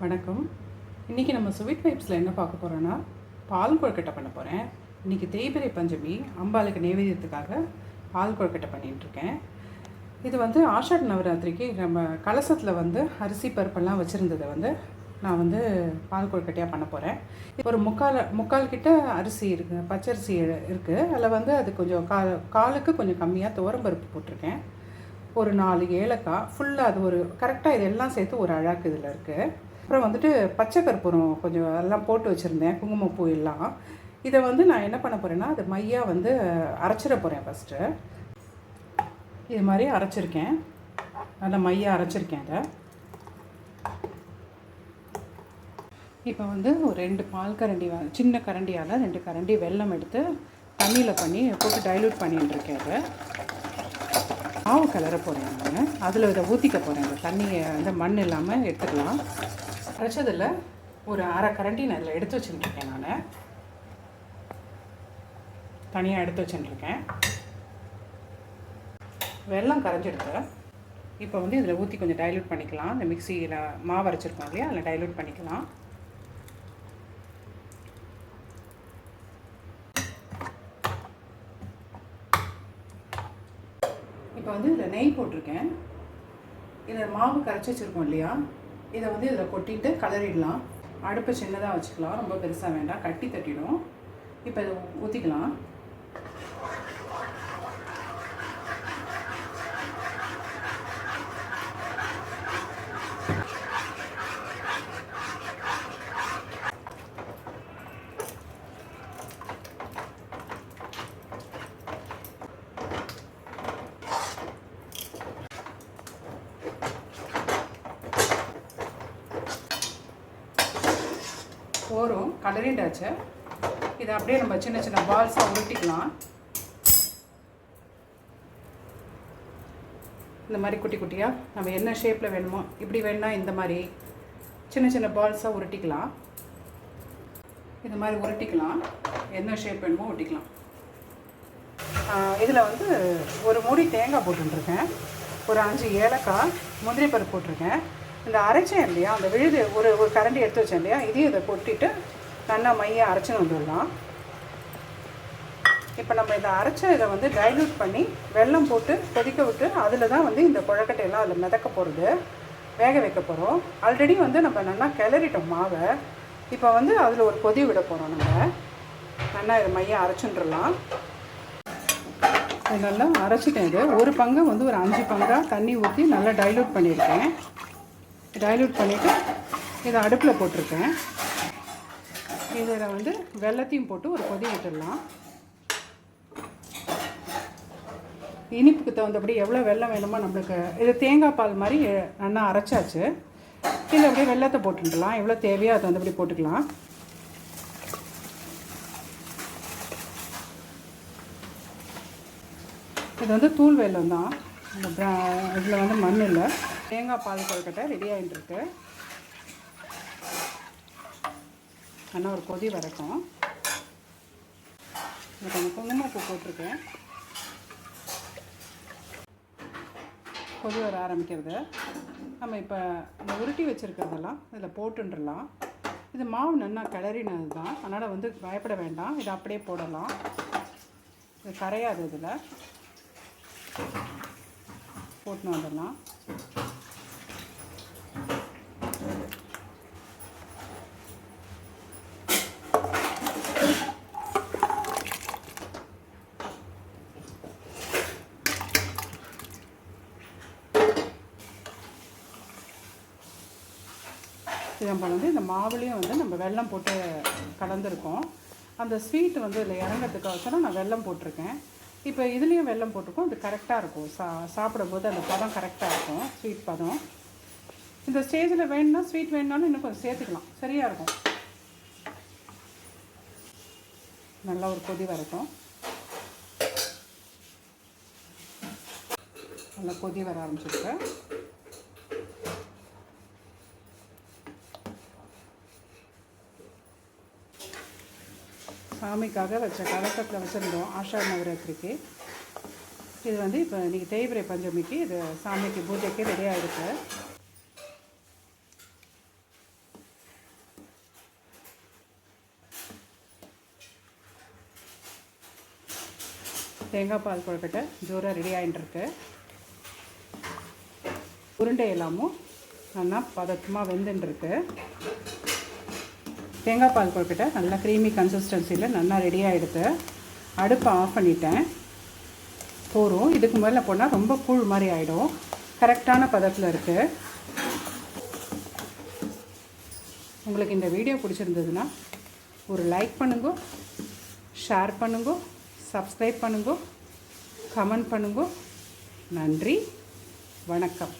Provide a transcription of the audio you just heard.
வணக்கம். இன்றைக்கி நம்ம ஸ்வீட் வைப்ஸில் என்ன பார்க்க போகிறோன்னா பால் கொழுக்கட்டை பண்ண போகிறேன் இன்றைக்கி தேய்பிரை பஞ்சமி அம்பாளுக்கு நைவேத்தியத்துக்காக பால் கொழுக்கட்டை பண்ணிகிட்ருக்கேன் இது வந்து ஆஷாட் நவராத்திரிக்கு நம்ம கலசத்தில் வந்து அரிசி பருப்பெல்லாம் வச்சுருந்ததை வந்து நான் வந்து பால் கொழுக்கட்டையாக பண்ண போகிறேன் ஒரு முக்கால் முக்கால் கிட்ட அரிசி இருக்குது பச்சரிசி இருக்குது அதில் வந்து அது கொஞ்சம் கா காலுக்கு கொஞ்சம் கம்மியாக துவரம்பருப்பு போட்டிருக்கேன். ஒரு நாலு ஏலக்காய் ஃபுல்லாக அது ஒரு கரெக்டாக இதெல்லாம் சேர்த்து ஒரு அழகு இதில் இருக்குது அப்புறம் வந்துட்டு பச்சை கற்பூரம் கொஞ்சம் எல்லாம் போட்டு வச்சுருந்தேன் குங்குமப்பூ எல்லாம். இதை வந்து நான் என்ன பண்ண போகிறேன்னா அது மையாக வந்து அரைச்சிட போகிறேன் ஃபஸ்ட்டு இது மாதிரி அரைச்சிருக்கேன். நல்லா மையாக அரைச்சிருக்கேன் அதை இப்போ வந்து ஒரு ரெண்டு பால் கரண்டி சின்ன கரண்டியால் ரெண்டு கரண்டி வெல்லம் எடுத்து தண்ணியில் பண்ணி போட்டு டைலூட் பண்ணிட்டுருக்கேன் அதை மாவு கலர போகிறேன் நான். அதில் இதை ஊற்றிக்க போகிறேன் இந்த தண்ணியை வந்து மண் இல்லாமல் எடுத்துக்கலாம். அரைச்சதில் ஒரு அரை கரண்டி நான் இதில் எடுத்து வச்சுட்டுருக்கேன் நான். தனியாக எடுத்து வச்சுட்டுருக்கேன் வெள்ளம் கரைஞ்சிடுது இப்போ வந்து இதில் ஊற்றி கொஞ்சம் டைலூட் பண்ணிக்கலாம். இந்த மிக்சியில் மாவு அரைச்சிருக்கோம் இல்லையா? அதில் டைலூட் பண்ணிக்கலாம். இப்போ வந்து இதில் நெய் போட்டிருக்கேன். இதில் மாவு கரைச்சி வச்சுருக்கோம் இல்லையா? இதை வந்து இதில் கொட்டிட்டு கலரிடலாம். அடுப்பை சின்னதாக வச்சுக்கலாம். ரொம்ப பெருசாக வேண்டாம். கட்டி தட்டிடும். இப்போ இதை ஊற்றிக்கலாம் போகிறோம் கலரிண்டாச்சு இதை அப்படியே நம்ம சின்ன சின்ன பால்ஸாக உருட்டிக்கலாம். இந்த மாதிரி குட்டி குட்டியாக நம்ம என்ன ஷேப்பில் வேணுமோ இப்படி வேணும்னா இந்த மாதிரி சின்ன சின்ன பால்ஸாக உருட்டிக்கலாம். இந்த மாதிரி உருட்டிக்கலாம். என்ன ஷேப் வேணுமோ ஒட்டிக்கலாம் இதில் வந்து ஒரு மூடி தேங்காய் போட்டுருக்கேன் ஒரு அஞ்சு ஏலக்காய் முந்திரி பருப்பு போட்டிருக்கேன். இந்த அரைச்சேன் இல்லையா? அந்த விழுது ஒரு ஒரு கரண்டி எடுத்து வச்சேன் இல்லையா? இதையும் இதை கொட்டிட்டு நல்லா மைய அரைச்சின்னு வந்துடலாம். இப்போ நம்ம இதை அரைச்ச இதை வந்து டைல்யூட் பண்ணி வெல்லம் போட்டு கொதிக்க விட்டு அதில் தான் வந்து இந்த குழக்கட்டையெல்லாம் அதில் மிதக்க போகிறது வேக வைக்க போகிறோம் ஆல்ரெடி வந்து நம்ம நல்லா கிளறிட்டோம் மாவை. இப்போ வந்து அதில் ஒரு கொதி விட போகிறோம் நம்ம. நல்லா இதை மையம் அரைச்சுட்டுலாம் நல்லா அரைச்சிட்டேன் இது. ஒரு பங்கை வந்து ஒரு அஞ்சு பங்காக தண்ணி ஊற்றி நல்லா டைலூட் பண்ணியிருக்கேன். டைலூட் பண்ணிவிட்டு இதை அடுப்பில் போட்டிருக்கேன். இதில் வந்து வெள்ளத்தையும் போட்டு ஒரு கொதி விட்டுடலாம் இனிப்புக்கு தகுந்தபடி எவ்வளோ வெல்லம் வேணுமோ நம்மளுக்கு இது தேங்காய் பால் மாதிரி நல்லா அரைச்சாச்சு. இதில் அப்படியே வெள்ளத்தை போட்டுக்கலாம். எவ்வளோ தேவையோ அதை தகுந்தபடி போட்டுக்கலாம். இது வந்து தூள் வெல்லம் தான். இந்த இதில் வந்து மண் இல்லை. தேங்காய் பால் கொழுக்கட்டை ரெடி ஆகிட்டுருக்கு ஆனால் ஒரு கொதி வரைக்கும் இது கொஞ்சம் குங்குமப்பூ போட்டிருக்கேன். கொதி வர ஆரம்பிக்கிறது. நம்ம இப்போ இந்த உருட்டி வச்சுருக்கிறதெல்லாம் இதில் போட்டுன்றலாம். இது மாவு நல்லா கிளறினது தான் அதனால் வந்து பயப்பட வேண்டாம். இதை அப்படியே போடலாம். இது கரையாது இதில். போட்டுன்னு வந்துடலாம். சிதம்பரம் வந்து இந்த மாவுலேயும் வந்து நம்ம வெல்லம் போட்டு கலந்துருக்கோம். அந்த ஸ்வீட் வந்து இதில் இறங்கிறதுக்கோசரம் நான் வெல்லம் போட்டிருக்கேன். இப்போ இதுலேயும் வெல்லம் போட்டிருக்கோம். அது கரெக்டாக இருக்கும். சா சாப்பிடும்போது அந்த பதம் கரெக்டாக இருக்கும். ஸ்வீட் பதம். இந்த ஸ்டேஜில் வேணும்னா ஸ்வீட் வேணும்னாலும் இன்னும் கொஞ்சம் சேர்த்துக்கலாம். சரியாக இருக்கும். நல்லா ஒரு கொதி வரட்டும். நல்லா கொதி வர ஆரம்பிச்சிருக்கு. சாமிக்காக வச்ச கலக்கத்தில் வச்சுருந்தோம் ஆஷாட நவராத்திரிக்கு. இது வந்து இப்போ இன்றைக்கி தேய்பிரை பஞ்சமிக்கு இது சாமிக்கு பூஜைக்கு ரெடியாகிருக்கு தேங்காய் பால் கொழுக்கட்டை ஜோராக ரெடி ஆகிட்டுருக்கு உருண்டை எல்லாமும் நல்லா பதட்டமாக வெந்துட்டுருக்கு தேங்காய் பால் கொழுக்கட்டை நல்லா க்ரீமி கன்சிஸ்டன்சியில் நல்லா ரெடி ஆகிடுது அடுப்பை ஆஃப் பண்ணிட்டேன். போகிறோம் இதுக்கு மேலே போனால் ரொம்ப கூழ் மாதிரி ஆகிடும் கரெக்டான பதத்தில் இருக்குது உங்களுக்கு இந்த வீடியோ பிடிச்சிருந்ததுன்னா ஒரு லைக் பண்ணுங்க ஷேர் பண்ணுங்க சப்ஸ்கிரைப் பண்ணுங்க கமெண்ட் பண்ணுங்க. நன்றி. வணக்கம்.